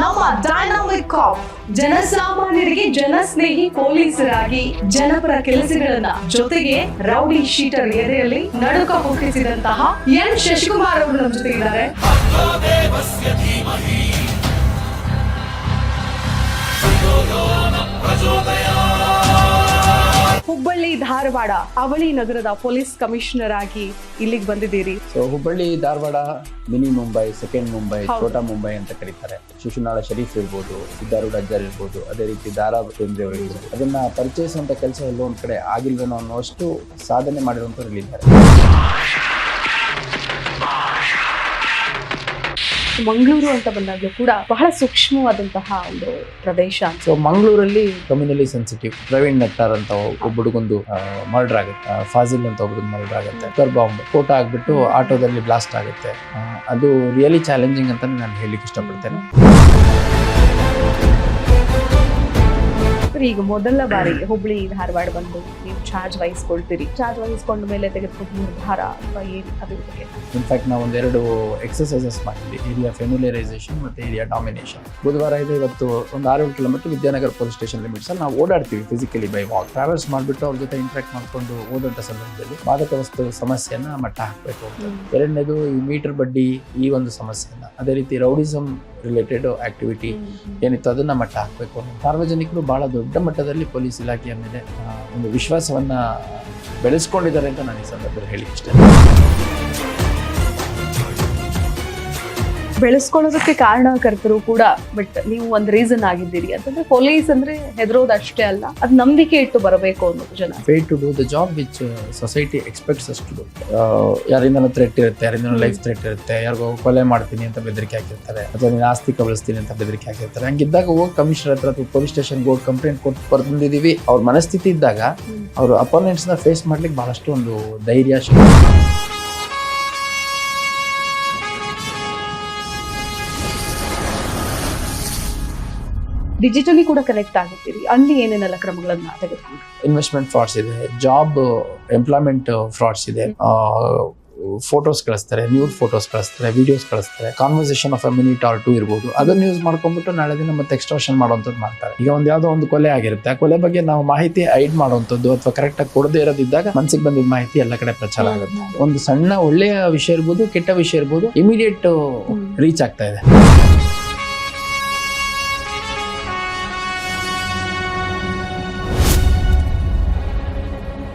ನಮ್ಮ ಡೈನಾಮಿಕ್ ಕಾಪ್ ಜನಸಾಮಾನ್ಯರಿಗೆ ಜನಸ್ನೇಹಿ ಪೊಲೀಸರಾಗಿ ಜನಪರ ಕೆಲಸಗಳನ್ನ ಜೊತೆಗೆ ರೌಡಿ ಶೀಟರ್ ಎದೆಯಲ್ಲಿ ನಡುಕ ಹುಟ್ಟಿಸಿದಂತಹ ಎನ್ ಶಶಿಕುಮಾರ್ ಅವರು ನಮ್ಮ ಜೊತೆ ಇದ್ದಾರೆ ಹುಬ್ಬಳ್ಳಿ ಧಾರವಾಡ ಅವಳಿ ನಗರದ ಪೊಲೀಸ್ ಕಮಿಷನರ್ ಆಗಿ ಇಲ್ಲಿಗೆ ಬಂದಿದ್ದೀರಿ. So Hubballi Dharwad mini Mumbai second Mumbai ಹೌದು. ಛೋಟಾ ಮುಂಬೈ ಅಂತ ಕರೀತಾರೆ. ಶಿಶುನಾಳ ಶರೀಫ್ ಇರ್ಬೋದು ಸಿದ್ದಾರೂಢ ಅಜ್ಜರ್ ಇರ್ಬೋದು ಅದೇ ರೀತಿ ದಾರಾ ಬೇಂದ್ರೆ ಅವರು ಇರ್ಬೋದು. ಅದನ್ನ ಪರಿಚಯಿಸುವಂತ ಕೆಲಸ ಎಲ್ಲೋ ಒಂದ್ ಕಡೆ ಆಗಿಲ್ವೇನೋ ಅನ್ನೋಷ್ಟು ಸಾಧನೆ ಮಾಡಿರುವಂತವ್ರು ಇಲ್ಲಿದ್ದಾರೆ. ಮಂಗಳೂರು ಅಂತ ಬಂದಾಗಲೂ ಕೂಡ ಬಹಳ ಸೂಕ್ಷ್ಮವಾದಂತಹ ಒಂದು ಪ್ರದೇಶ. ಸೊ ಮಂಗಳೂರಲ್ಲಿ ಕಮ್ಯುನಲಿ ಸೆನ್ಸಿಟಿವ್ ಪ್ರವೀಣ್ ನಟ್ಟಾರ್ ಅಂತ ಒಬ್ಬ ಹುಡುಗೊಂದು ಮರ್ಡರ್ ಆಗುತ್ತೆ. ಫಾಜಿಲ್ ಅಂತ ಒಬ್ಬ ಮರ್ಡರ್ ಆಗುತ್ತೆ. ಬಾಂಬ್ ಫೋಟೋ ಆಗ್ಬಿಟ್ಟು ಆಟೋದಲ್ಲಿ ಬ್ಲಾಸ್ಟ್ ಆಗುತ್ತೆ. ಅದು ರಿಯಲಿ ಚಾಲೆಂಜಿಂಗ್ ಅಂತ ನಾನು ಹೇಳಲಿಕ್ಕೆ ಇಷ್ಟಪಡ್ತೇನೆ. ಸರ್, ಈಗ ಮೊದಲ ಬಾರಿ ಹುಬ್ಳಿ ಧಾರವಾಡ ಬಂದು ನೀವು ಚಾರ್ಜ್ ವಹಿಸ್ಕೊಳ್ತೀರಿ. ಚಾರ್ಜ್ ವಹಿಸ್ಕೊಂಡ ಮೇಲೆ ತೆಗೆದುಕೊಂಡು ನಿರ್ಧಾರ ಅಥವಾ ಏನು ಅದ್ರ ಬಗ್ಗೆ? ಇನ್ಫ್ಯಾಕ್ಟ್ ನಾವು ಒಂದೆರಡು ಎಕ್ಸಸೈಸಸ್ ಮಾಡಿದ್ವಿ. ಏರಿಯಾ ಫೆಮಿಲಿಯರೈಸೇಷನ್ ಮತ್ತು ಏರಿಯಾ ಡಾಮಿನೇಷನ್ ಬುಧವಾರ ಇದೆ ಇವತ್ತು ಒಂದು ಆರೇಳು kilometre Vidyanagara police station limits ಅಲ್ಲಿ ನಾವು ಓಡಾಡ್ತೀವಿ ಫಿಸಿಕಲಿ ಬೈ ವಾಕ್ ಟ್ರಾವೆಲ್ಸ್ ಮಾಡಿಬಿಟ್ಟು ಅವ್ರ ಜೊತೆ ಇಂಟ್ರಾಕ್ಟ್ ಮಾಡಿಕೊಂಡು ಓದಂಥ ಸಂದರ್ಭದಲ್ಲಿ ಮಾದಕ ವಸ್ತು ಸಮಸ್ಯೆಯನ್ನ ಮಟ್ಟ ಹಾಕಬೇಕು ಅಂತ. ಎರಡನೇದು ಈ ಮೀಟರ್ ಬಡ್ಡಿ ಈ ಒಂದು ಸಮಸ್ಯೆಯನ್ನ. ಅದೇ ರೀತಿ ರೌಡಿಸಮ್ ರಿಲೇಟೆಡ್ ಆಕ್ಟಿವಿಟಿ ಏನಿತ್ತು ಅದನ್ನು ಮಟ್ಟ ಹಾಕಬೇಕು. ಸಾರ್ವಜನಿಕರು ಭಾಳ ದೊಡ್ಡ ಮಟ್ಟದಲ್ಲಿ ಪೊಲೀಸ್ ಇಲಾಖೆಯ ಮೇಲೆ ಒಂದು ವಿಶ್ವಾಸವನ್ನು ಬೆಳೆಸ್ಕೊಂಡಿದ್ದಾರೆ ಅಂತ ನಾನು ಈ ಸಂದರ್ಭದಲ್ಲಿ ಹೇಳಿ ಇಷ್ಟೇ. ಬೆಳೆಸ್ಕೊಳ್ಳೋದಕ್ಕೆ ಕಾರಣಕರ್ತರು ಕೂಡ ಬಟ್ ನೀವು ಒಂದು ರೀಸನ್ ಆಗಿದ್ದೀರಿ. ಅಂತಂದ್ರೆ ಪೊಲೀಸ್ ಅಂದ್ರೆ ಹೆದರೋದು ಅಷ್ಟೇ ಅಲ್ಲ ಅದು ನಂಬಿಕೆ ಇಟ್ಟು ಬರಬೇಕು ಅನ್ನೋದು ಜನ. Pay to do the job which society expects ಅಷ್ಟು ಯಾರಿಂದ ಥ್ರೆಟ್ ಇರುತ್ತೆ ಯಾರಿಂದ ಲೈಫ್ ಥ್ರೆಟ್ ಇರುತ್ತೆ ಯಾರಿಗೋ ಕೊಲೆ ಮಾಡ್ತೀನಿ ಅಂತ ಬೆದರಿಕೆ ಹಾಕಿರ್ತಾರೆ ಅಥವಾ ನೀನು ಆಸ್ತಿ ಕಬಳಿಸ್ತೀನಿ ಅಂತ ಬೆದರಿಕೆ ಹಾಕಿರ್ತಾರೆ. ಹಂಗಿದ್ದಾಗ ಹೋಗಿ ಕಮಿಷನರ್ ಹತ್ರ ಅಥವಾ ಪೊಲೀಸ್ ಸ್ಟೇಷನ್ಗೆ ಹೋಗಿ ಕಂಪ್ಲೇಂಟ್ ಕೊಟ್ಟು ಬರ್ತಿದ್ದೀವಿ ಅವ್ರ ಮನಸ್ಥಿತಿ ಇದ್ದಾಗ ಅವರು ಅಪೋನೆಂಟ್ಸ್ನ ಫೇಸ್ ಮಾಡ್ಲಿಕ್ಕೆ ಬಹಳಷ್ಟು ಒಂದು ಧೈರ್ಯ ಶಕ್ತಿ. ಡಿಜಿಟಲಿ ಕೂಡ ಕನೆಕ್ಟ್ ಆಗುತ್ತೀರಿ ಅಲ್ಲಿ ಏನೇನೆಲ್ಲ ಕ್ರಮಗಳನ್ನ ತೆಗೆದುಕೊಂಡು? ಇನ್ವೆಸ್ಟ್ಮೆಂಟ್ ಫ್ರಾಡ್ಸ್ ಇದೆ ಜಾಬ್ ಎಂಪ್ಲಾಯ್ಮೆಂಟ್ ಫ್ರಾಡ್ಸ್ ಇದೆ. ಫೋಟೋಸ್ ಕಳಿಸ್ತಾರೆ ನ್ಯೂಡ್ ಫೋಟೋಸ್ ಕಳಿಸ್ತಾರೆ ವಿಡಿಯೋಸ್ ಕಳಿಸ್ತಾರೆ. Conversation of a minute or two ಇರ್ಬೋದು. ಅದನ್ನ ಯೂಸ್ ಮಾಡ್ಕೊಂಡ್ಬಿಟ್ಟು ನಾಳೆ ದಿನ ಮತ್ತೆ ಎಕ್ಸ್ಟ್ರಾಕ್ಷನ್ ಮಾಡುವಂಥದ್ದು ಮಾಡ್ತಾರೆ. ಈಗ ಒಂದು ಯಾವುದೋ ಒಂದು ಕೊಲೆ ಆಗಿರುತ್ತೆ. ಆ ಕೊಲೆ ಬಗ್ಗೆ ನಾವು ಮಾಹಿತಿ ಐಡ್ ಮಾಡುವಂಥದ್ದು ಅಥವಾ ಕರೆಕ್ಟಾಗಿ ಕೊಡದೇ ಇರೋದಿದ್ದಾಗ ಮನಸ್ಸಿಗೆ ಬಂದಿದ್ದ ಮಾಹಿತಿ ಎಲ್ಲ ಕಡೆ ಪ್ರಚಾರ ಆಗುತ್ತೆ. ಒಂದು ಸಣ್ಣ ಒಳ್ಳೆಯ ವಿಷಯ ಇರ್ಬೋದು ಕೆಟ್ಟ ವಿಷಯ ಇರ್ಬೋದು ಇಮಿಡಿಯೇಟ್ ರೀಚ್ ಆಗ್ತಾ ಇದೆ.